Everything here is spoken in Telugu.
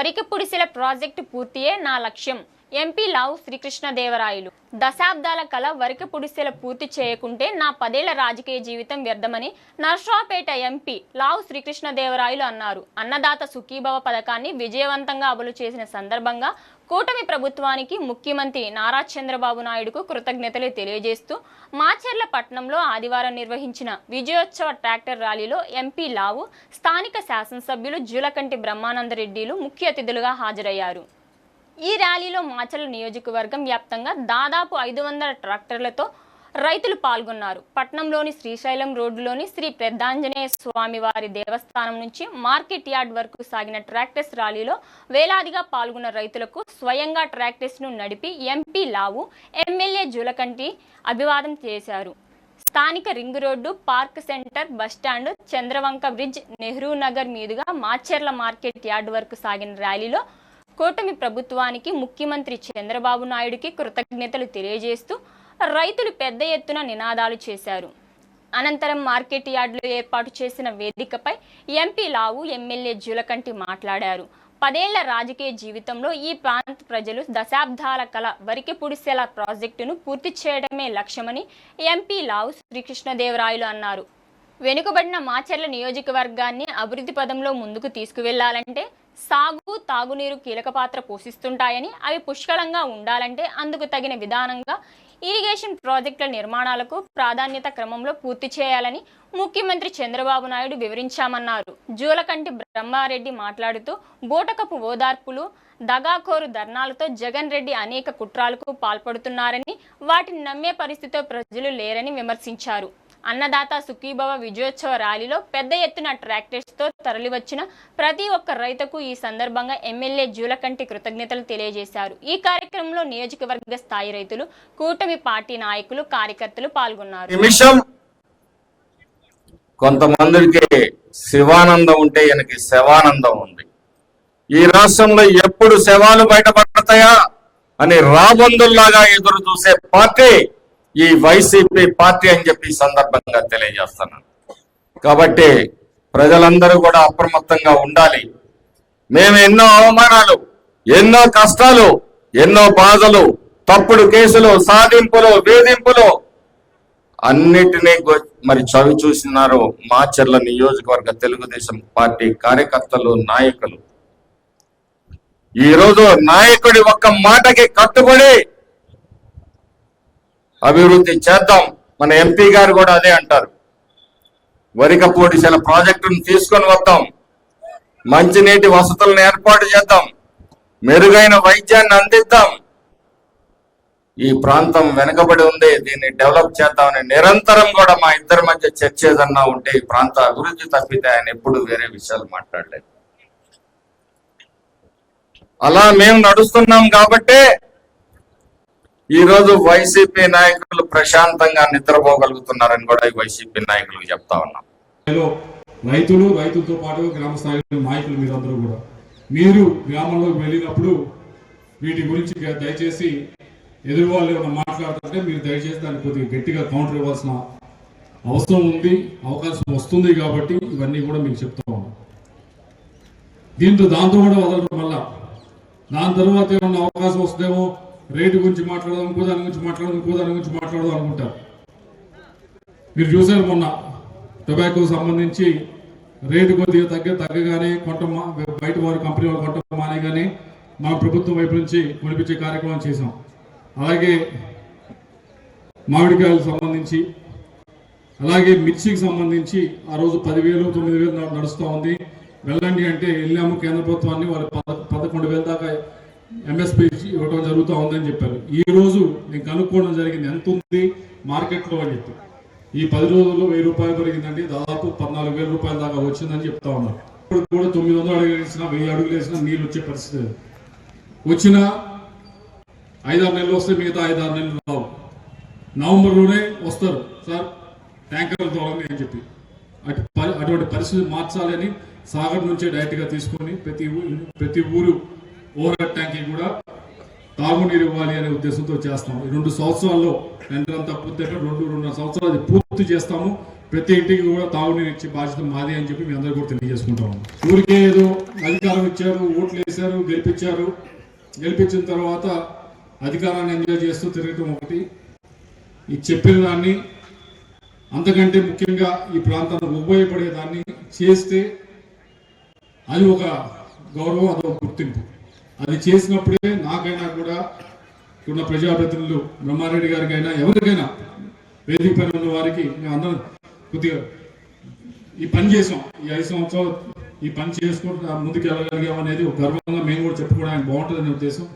వరికి పుడిసెల ప్రాజెక్టు పూర్తియే నా లక్ష్యం. ఎంపీ లావు శ్రీకృష్ణదేవరాయలు. దశాబ్దాల కల వరికి పుడిసెల పూర్తి చేయకుంటే నా పదేళ్ళ రాజకీయ జీవితం వ్యర్థమని నర్సరావుపేట ఎంపీ లావు శ్రీకృష్ణదేవరాయలు అన్నారు. అన్నదాత సుఖీభవ పథకాన్ని విజయవంతంగా అమలు చేసిన సందర్భంగా కూటమి ప్రభుత్వానికి ముఖ్యమంత్రి నారా చంద్రబాబు నాయుడుకు కృతజ్ఞతలు తెలియజేస్తూ మాచర్ల పట్టణంలో ఆదివారం నిర్వహించిన విజయోత్సవ ట్రాక్టర్ ర్యాలీలో ఎంపీ లావు స్థానిక శాసనసభ్యులు జూలకంటి బ్రహ్మానందరెడ్డిలు ముఖ్య అతిథులుగా హాజరయ్యారు. ఈ ర్యాలీలో మాచల నియోజకవర్గం వ్యాప్తంగా దాదాపు ఐదు వందల ట్రాక్టర్లతో రైతులు పాల్గొన్నారు. పట్నంలోని శ్రీశైలం రోడ్డులోని శ్రీ పెద్దాంజనేయ స్వామి వారి దేవస్థానం నుంచి మార్కెట్ యార్డ్ వరకు సాగిన ట్రాక్టర్స్ ర్యాలీలో వేలాదిగా పాల్గొన్న రైతులకు స్వయంగా ట్రాక్టర్స్ను నడిపి ఎంపీ లావు ఎమ్మెల్యే జులకంటి అభివాదం చేశారు. స్థానిక ring road park centre bus stand Chandravanka bridge Nehru Nagar మీదుగా మాచెర్ల మార్కెట్ యార్డ్ వరకు సాగిన ర్యాలీలో కూటమి ప్రభుత్వానికి ముఖ్యమంత్రి చంద్రబాబు నాయుడికి కృతజ్ఞతలు తెలియజేస్తూ రైతులు పెద్ద ఎత్తున నినాదాలు చేశారు. అనంతరం మార్కెట్ యార్డులో ఏర్పాటు చేసిన వేదికపై ఎంపీ లావు ఎమ్మెల్యే జులకంటి మాట్లాడారు. పదేళ్ళ రాజకీయ జీవితంలో ఈ ప్రాంత ప్రజలు దశాబ్దాల కల వరికి పుడిసెల ప్రాజెక్టును పూర్తి చేయడమే లక్ష్యమని ఎంపీ లావు శ్రీకృష్ణదేవరాయలు అన్నారు. వెనుకబడిన మాచర్ల నియోజకవర్గాన్ని అభివృద్ధి పదంలో ముందుకు తీసుకువెళ్ళాలంటే సాగు తాగునీరు కీలక పాత్ర పోషిస్తుంటాయని అవి పుష్కలంగా ఉండాలంటే అందుకు తగిన విధానంగా ఇరిగేషన్ ప్రాజెక్టుల నిర్మాణాలకు ప్రాధాన్యత క్రమంలో పూర్తి చేయాలని ముఖ్యమంత్రి చంద్రబాబు నాయుడు వివరించామన్నారు. జూలకంటి బ్రహ్మారెడ్డి మాట్లాడుతూ బూటకపు ఓదార్పులు దగాకోరు ధర్నాలతో జగన్ రెడ్డి అనేక కుట్రాలకు పాల్పడుతున్నారని వాటిని నమ్మే పరిస్థితితో ప్రజలు లేరని విమర్శించారు. అన్నదాత సుఖీభవ విజయోత్సవ ర్యాలీలో పెద్ద ఎత్తున ట్రాక్టర్స్తో తరలివచ్చిన ప్రతి ఒక్క రైతుకు ఈ సందర్భంగా ఎమ్మెల్యే జూలకంటి కృతజ్ఞతలు తెలియజేశారు. ఈ కార్యక్రమంలో నియోజకవర్గ స్థాయి రైతులు కూటమి పార్టీ నాయకులు కార్యకర్తలు పాల్గొన్నారు. కొంతమందికి శివానందం ఉంటే ఈయనకి శవానందం ఉంది. ఈ రాష్ట్రంలో ఎప్పుడు శవాలు బయటపడతాయా అని రాబందుల్లాగా ఎదురు చూసే పార్టీ ఈ వైసీపీ పార్టీ అని చెప్పి సందర్భంగా తెలియజేస్తున్నాను. కాబట్టి ప్రజలందరూ కూడా అప్రమత్తంగా ఉండాలి. మేము ఎన్నో అవమానాలు ఎన్నో కష్టాలు ఎన్నో బాధలు తప్పుడు కేసులు సాధింపులు వేధింపులు అన్నిటినీ మరి చవి చూసినారు మాచర్ల నియోజకవర్గ తెలుగుదేశం పార్టీ కార్యకర్తలు నాయకులు. ఈ రోజు నాయకుడి ఒక్క మాటకి కట్టుబడి అభివృద్ధి చేద్దాం. మన ఎంపీ గారు కూడా అదే అంటారు. వరికపూడిసెల ప్రాజెక్టును తీసుకొని వద్దాం. మంచినీటి వసతులను ఏర్పాటు చేద్దాం. మెరుగైన వైద్యాన్ని అందిద్దాం. ఈ ప్రాంతం వెనుకబడి ఉంది. దీన్ని డెవలప్ చేద్దామని నిరంతరం కూడా మా ఇద్దరి మధ్య చర్చ ఏదన్నా ఉంటే ఈ ప్రాంత అభివృద్ధి తప్పితే ఆయన ఎప్పుడు వేరే విషయాలు మాట్లాడలేదు. అలా మేము నడుస్తున్నాం కాబట్టే ఈ రోజు వైసీపీ నాయకులు ప్రశాంతంగా నిద్రపోగలుగుతున్నారని కూడా ఈ వైసీపీ నాయకులకు చెప్తా ఉన్నాం. రైతులు రైతులతో పాటు గ్రామ స్థాయిలో నాయకులు మీరందరూ కూడా. మీరు గ్రామంలోకి వెళ్ళినప్పుడు వీటి గురించి దయచేసి ఎదురు వాళ్ళు ఏమైనా మాట్లాడుతుంటే మీరు దయచేసి దాన్ని కొద్దిగా గట్టిగా కౌంటర్ ఇవ్వాల్సిన అవసరం ఉంది అవకాశం వస్తుంది కాబట్టి ఇవన్నీ కూడా మీకు చెప్తా ఉన్నాం. దీంతో దాంతో కూడా వదలడం వల్ల దాని తర్వాత ఏమన్నా అవకాశం వస్తుందేమో రేటు గురించి మాట్లాడదాం ఇంకో దాని గురించి మాట్లాడదాం ఇంకో దాని గురించి మాట్లాడదాం అనుకుంటారు మీరు చూసారు మొన్న టొబాకో సంబంధించి రేటు కొద్దిగా తగ్గ తగ్గగానే కొంట బయట వారి కంపెనీ వాళ్ళు కొంట మానేగానే మన ప్రభుత్వం వైపు నుంచి కొనిపించే కార్యక్రమం చేసాం అలాగే మామిడికాయలకు సంబంధించి అలాగే మిర్చికి సంబంధించి ఆ రోజు పదివేలు తొమ్మిది వేలు నడుస్తూ ఉంది. వెళ్ళండి అంటే వెళ్ళాము కేంద్ర ప్రభుత్వాన్ని వాళ్ళు పద పదకొండు వేల దాకా ఎంఎస్పీ ఇవ్వడం జరుగుతూ ఉందని చెప్పారు. ఈ రోజు నేను కనుక్కోవడం జరిగింది. ఎంత ఉంది? మార్కెట్లో అని చెప్పి. ఈ పది రోజుల్లో వెయ్యి రూపాయలు పెరిగిందండి. దాదాపు పద్నాలుగు వేల రూపాయల దాకా వచ్చిందని చెప్తా ఉన్నారు. ఇప్పుడు కూడా తొమ్మిది వందలు అడుగులు వేసినా వెయ్యి అడుగులు వేసినా నీళ్ళు వచ్చే పరిస్థితి వచ్చిన ఐదారు నెలలు వస్తే మిగతా ఐదారు నెలలు రావు. నవంబర్లోనే వస్తారు. సార్ ట్యాంకర్లు ద్వారా అని చెప్పి. అటు అటువంటి పరిస్థితి మార్చాలని సాగర్ నుంచే డైరెక్ట్గా తీసుకొని ప్రతి ఊరు ప్రతి ఊరు ఓవర్ హెడ్ ట్యాంకి కూడా తాగునీరు ఇవ్వాలి అనే ఉద్దేశంతో చేస్తాం ఈ రెండు సంవత్సరాల్లో టెండర్ అంతా పూర్తి రెండు రెండున్నర సంవత్సరాలు అది పూర్తి చేస్తాము. ప్రతి ఇంటికి కూడా తాగునీరు ఇచ్చే బాధ్యత మాది అని చెప్పి మీ అందరూ కూడా తెలియజేసుకుంటాము. ఊరికే ఏదో అధికారం ఇచ్చారు ఓట్లు వేశారు గెలిపించారు. గెలిపించిన తర్వాత అధికారాన్ని ఎంజాయ్ చేస్తూ తిరగటం ఒకటి. ఈ చెప్పిన దాన్ని అంతకంటే ముఖ్యంగా ఈ ప్రాంతానికి ఉపయోగపడేదాన్ని చేస్తే అది ఒక గౌరవం అదొక గుర్తింపు. అది చేసినప్పుడే నాకైనా కూడా ఉన్న ప్రజాప్రతినిధులు బ్రహ్మారెడ్డి గారికైనా ఎవరికైనా వేదిక పైన ఉన్న వారికి అందరం కొద్దిగా ఈ పని చేసాం ఈ ఐదు సంవత్సరాలు ఈ పని చేసుకుంటూ ముందుకు వెళ్ళగలిగాం అనేది గర్వంగా మేము కూడా చెప్పుకోవడానికి బాగుంటుందనే ఉద్దేశం.